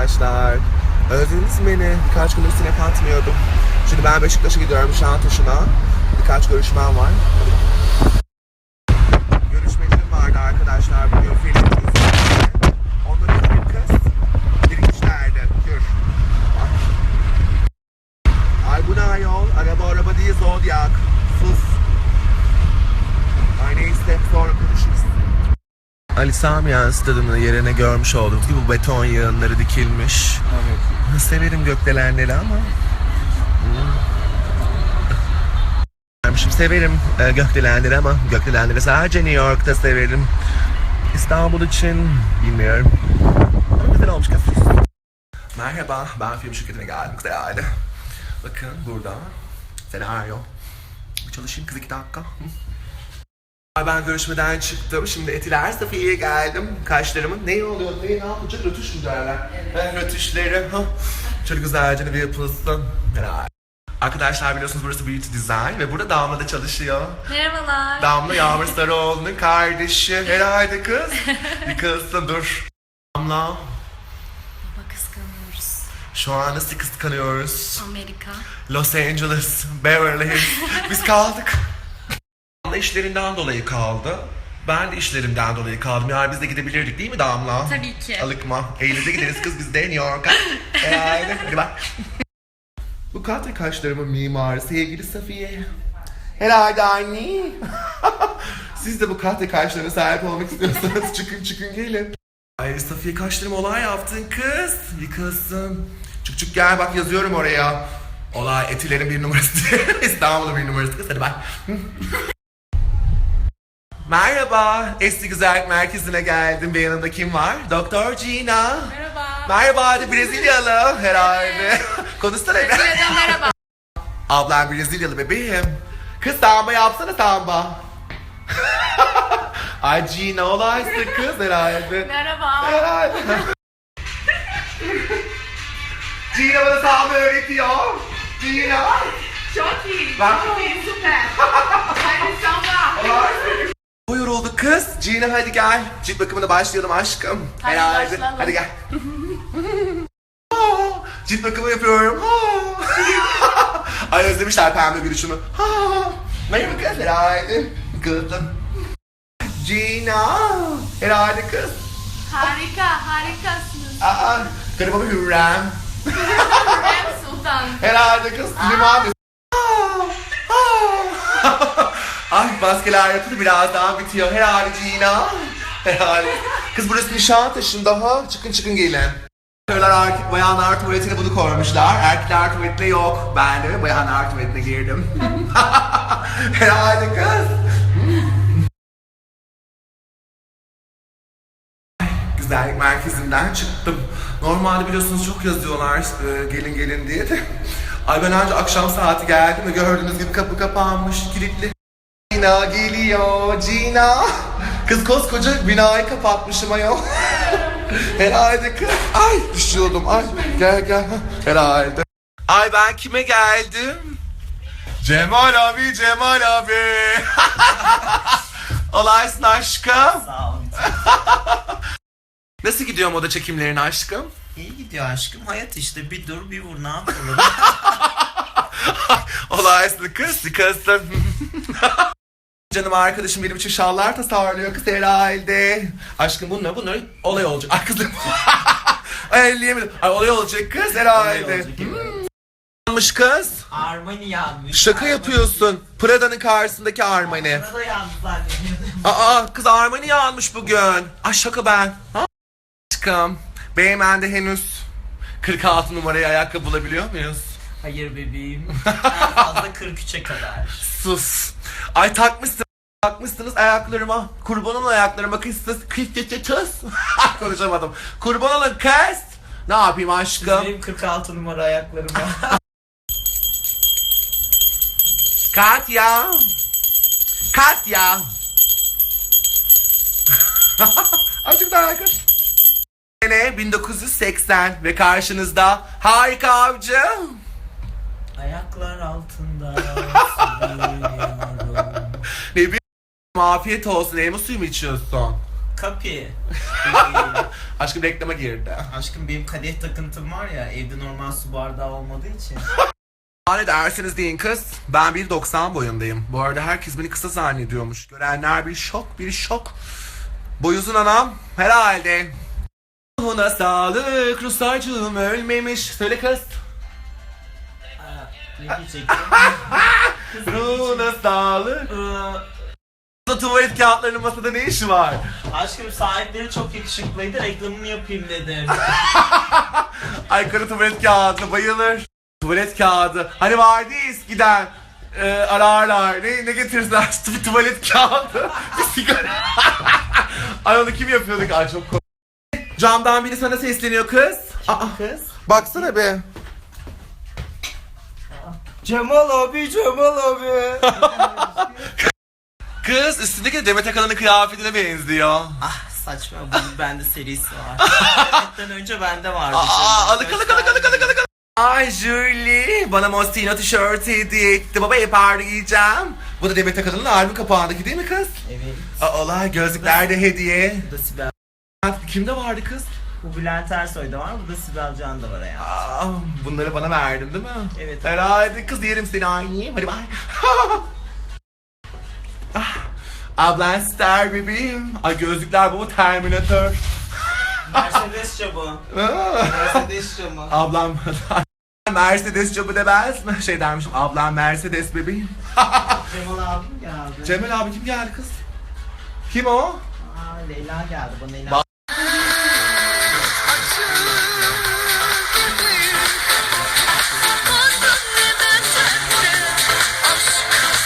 arkadaşlar. Özlediniz beni? Birkaç gündür sinep atmıyordum. Şimdi ben Beşiktaş'a gidiyorum Nişantaşı'na. Birkaç görüşmem var. Görüşmelerim vardı arkadaşlar bugün film izleyince. Onların bir kız girişlerde. Gör. Ay bu ne ayol? Araba araba değil Zodiac. Sus. Ay neyse sonra konuşuruz. Ali Samiyan stadının yerine görmüş olduğunuz gibi bu beton yığınları dikilmiş. Evet. Severim gökdelenleri ama. Hmm. Severim e, gökdelenleri ama gökdelenleri sadece New York'ta severim. İstanbul için bilmiyorum. Ama güzel olmuş kız. Merhaba, ben film şirketine geldim herhalde. Bakın burada senaryo. Çalışayım kız iki dakika. Ben görüşmeden çıktım. Şimdi Etiler Safiye'ye geldim. Kaşlarımın ne oluyor? Ne, ne yapacak? Rötuş mu derler? Ben rötuşları. Şöyle güzelce bir yapılsın. Herhalde. Arkadaşlar biliyorsunuz burası Beauty Design ve burada Damla da çalışıyor. Merhabalar. Damla Yağmur Sarıoğlu'nun kardeşi. Herhalde kız. Bir kızsın dur. Damla. Baba kıskanıyoruz. Şu an nasıl kıskanıyoruz? Amerika. Los Angeles, Beverly Hills. Biz kaldık. İşlerinden dolayı kaldı. Ben de işlerimden dolayı kaldım. Yani biz de gidebilirdik değil mi Damla? Tabii ki. Alıkma. Eylül'de gideriz kız biz de New York'a. Herhalde. Hadi bak. Bu katri kaşlarımın mimarı sevgili Safiye. Herhalde anne. Siz de bu katri kaşlarına sahip olmak istiyorsanız çıkın çıkın gelin. Ay Safiye kaşlarıma olay yaptın kız. Yıkılsın. Çık çık gel bak yazıyorum oraya. Olay etilerin bir numarası. İstanbul'un bir numarası kız hadi bak. Merhaba, Esti Güzellik Merkezi'ne geldim. Bir yanımda kim var? Doktor Gina. Merhaba. Merhaba, hadi Brezilyalı herhalde. Konuşsana be. Brezilya'dan merhaba. Ablam Brezilyalı bebeğim. Kız samba yapsana samba. Ay Gina olaysın kız herhalde. Merhaba. Herhalde. Gina bana samba öğretiyor. Gina. Çok iyi. Ben- Çok iyi. Süper. Kız. Gina hadi gel. Cilt bakımına başlayalım aşkım. Hadi Herhalde. başlayalım. Hadi gel. Aa, Cilt bakımı yapıyorum. Aa. Ay özlemişler pembe gülüşümü. Aa, Merhaba kız herhalde. Kızım. Gina. Herhalde kız. Harika, harikasınız. Aa, bir Hürrem. Hürrem Sultan. Herhalde kız. Limon. Aa, aa. Ay maskeler yapıldı birazdan bitiyor. Herhalde Gina. Herhalde. Kız burası Nişantaşı'nda ha. Çıkın çıkın gelin. Köyler erkek, bayanlar tuvaletine bunu koymuşlar. Erkekler tuvaletine yok. Ben de bayanlar tuvaletine girdim. Herhalde kız. Güzellik merkezinden çıktım. Normalde biliyorsunuz çok yazıyorlar e, gelin gelin diye de. Ay ben önce akşam saati geldim ve gördüğünüz gibi kapı kapanmış, kilitli. Gina geliyor, Gina. Kız koskoca binayı kapatmışım ayol. Herhalde kız. Ay düşüyordum. Ay gel gel. Herhalde. Ay ben kime geldim? Cemal abi, Cemal abi. Olaysın aşkım. Sağ olun. Nasıl gidiyor moda çekimlerin aşkım? İyi gidiyor aşkım. Hayat işte bir dur bir vur ne yapalım. Olaysın kız, kızsın. Canım arkadaşım benim için şallar tasarlıyor kız herhalde. Aşkım bunlar bunlar olay olacak. Ay kızım. Ay elleyemedim. Ay olay olacak kız herhalde. Evet. Yanmış kız. Armani yanmış. Şaka Armani. yapıyorsun. Prada'nın karşısındaki Armani. Burada yandı zannediyordum. Aa kız Armani yanmış bugün. Ay şaka ben. Ha? Aşkım. Beymen'de henüz 46 numarayı ayakkabı bulabiliyor muyuz? Hayır bebeğim. En fazla 43'e kadar. Sus. Ay takmışsın. Takmışsınız ayaklarıma. Kurban olun ayaklarıma kız kız kız kız. Konuşamadım. Kurban olun kız. Ne yapayım aşkım? Benim 46 numara ayaklarım var. Katya. Katya. Azıcık daha yakın. Sene 1980 ve karşınızda harika avcı. Ayaklar altında sürüyorum. Ne bir afiyet olsun elma suyu mu içiyorsun? Kapi. Aşkım reklama girdi. Aşkım benim kadeh takıntım var ya evde normal su bardağı olmadığı için. Ne dersiniz deyin kız. Ben 1.90 boyundayım. Bu arada herkes beni kısa zannediyormuş. Görenler bir şok, bir şok. Boy uzun anam. Herhalde. Ona sağlık, Ruslarcığım ölmemiş. Söyle kız. Ne diyecektim? Runa sağlık. Bu tuvalet kağıtlarının masada ne işi var? Aşkım sahipleri çok yakışıklıydı reklamını yapayım dedim. Ay karı tuvalet kağıdına bayılır. Tuvalet kağıdı. Hani vardı ya eskiden. E, ararlar. Ne, ne getirirler? Bir tuvalet kağıdı. Bir sigara. Ay onu kim yapıyordu ki? Ay çok komik. Camdan biri sana sesleniyor kız. Aa, Kız. baksana be. Cemal abi Cemal abi. Kız üstündeki Demet Akalın'ın kıyafetine benziyor. ah saçma bunun bende serisi var. Mehmet'ten önce bende vardı. Aa, alık alık alık alık alık alık. Ay Julie, bana Mostino tişörtü hediye etti. Baba yapardı giyeceğim. Bu da Demet Akalın'ın albüm kapağındaki değil mi kız? Evet. Aa, olay gözlükler de hediye. Bu da Sibel. Kimde vardı kız? Bu Bülent Ersoy'da var. Bu da Sibel Can da var hayatım. Aa, bunları bana verdin değil mi? Evet. Herhalde kız yerim seni aynı. Hadi bay. ah, ablan star bebeğim. Ay gözlükler bu Terminator. Mercedes. Aa. Mercedes camı. Ablam Mercedes jobu demez mi? Şey dermişim ablam Mercedes bebeğim. Cemal abim geldi. Cemal abi kim geldi kız? Kim o? Aa Leyla geldi. Bana Leyla.